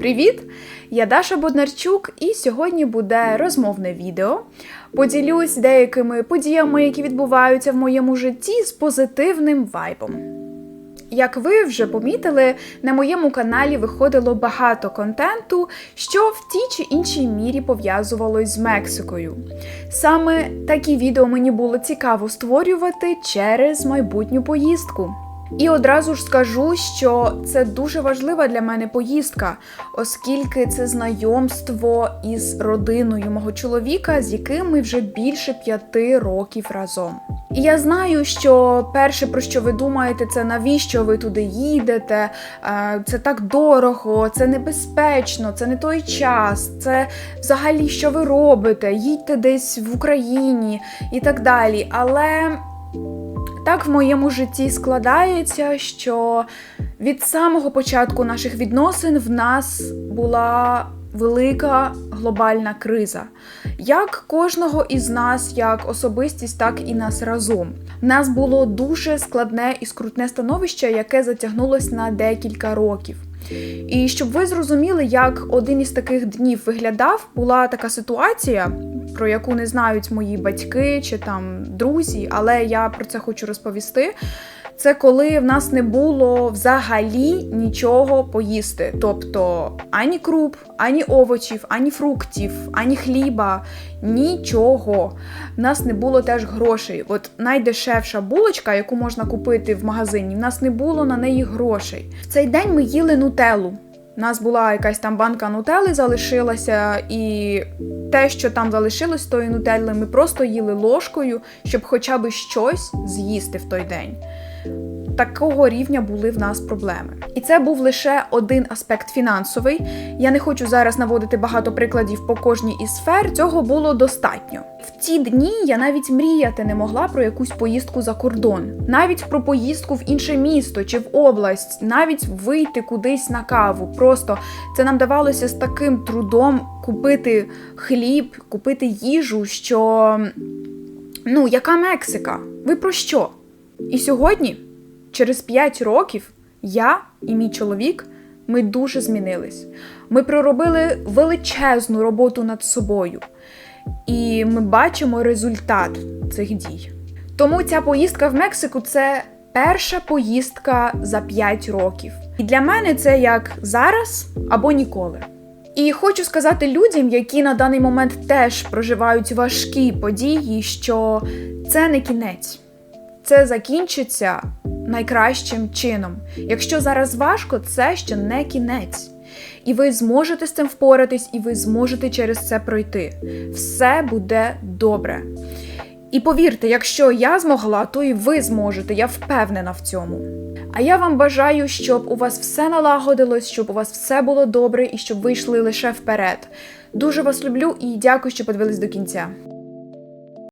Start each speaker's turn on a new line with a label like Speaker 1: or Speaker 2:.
Speaker 1: Привіт! Я Даша Боднарчук, і сьогодні буде розмовне відео. Поділюсь деякими подіями, які відбуваються в моєму житті з позитивним вайбом. Як ви вже помітили, на моєму каналі виходило багато контенту, що в тій чи іншій мірі пов'язувалось з Мексикою. Саме такі відео мені було цікаво створювати через майбутню поїздку. І одразу ж скажу, що це дуже важлива для мене поїздка, оскільки це знайомство із родиною мого чоловіка, з яким ми вже більше п'яти років разом. І я знаю, що перше, про що ви думаєте, це навіщо ви туди їдете, е, це так дорого, це небезпечно, це не той час, це взагалі що ви робите, їдьте десь в Україні і так далі. Але так в моєму житті складається, що від самого початку наших відносин в нас була велика глобальна криза. Як кожного із нас, як особистість, так і нас разом. У нас було дуже складне і скрутне становище, яке затягнулось на декілька років. І щоб ви зрозуміли, як один із таких днів виглядав, була така ситуація, про яку не знають мої батьки чи там друзі, але я про це хочу розповісти. Це коли в нас не було взагалі нічого поїсти. Тобто ані круп, ані овочів, ані фруктів, ані хліба, нічого. В нас не було теж грошей. От найдешевша булочка, яку можна купити в магазині, в нас не було на неї грошей. В цей день ми їли нутеллу. У нас була якась там банка нутели, залишилася, і те, що там залишилось тої нутелли, ми просто їли ложкою, щоб хоча б щось з'їсти в той день. Такого рівня були в нас проблеми. І це був лише один аспект фінансовий. Я не хочу зараз наводити багато прикладів по кожній із сфер. Цього було достатньо. В ті дні я навіть мріяти не могла про якусь поїздку за кордон, навіть про поїздку в інше місто чи в область, навіть вийти кудись на каву. Просто це нам давалося з таким трудом купити хліб, купити їжу, що ну, яка Мексика? Ви про що? І сьогодні, через 5 років, я і мій чоловік ми дуже змінились. Ми проробили величезну роботу над собою, і ми бачимо результат цих дій. Тому ця поїздка в Мексику це перша поїздка за 5 років. І для мене це як зараз або ніколи. І хочу сказати людям, які на даний момент теж проживають важкі події, що це не кінець це закінчиться найкращим чином. Якщо зараз важко, це ще не кінець. І ви зможете з цим впоратись, і ви зможете через це пройти. Все буде добре. І повірте, якщо я змогла, то і ви зможете, я впевнена в цьому. А я вам бажаю, щоб у вас все налагодилось, щоб у вас все було добре і щоб ви йшли лише вперед. Дуже вас люблю і дякую, що подивились до кінця.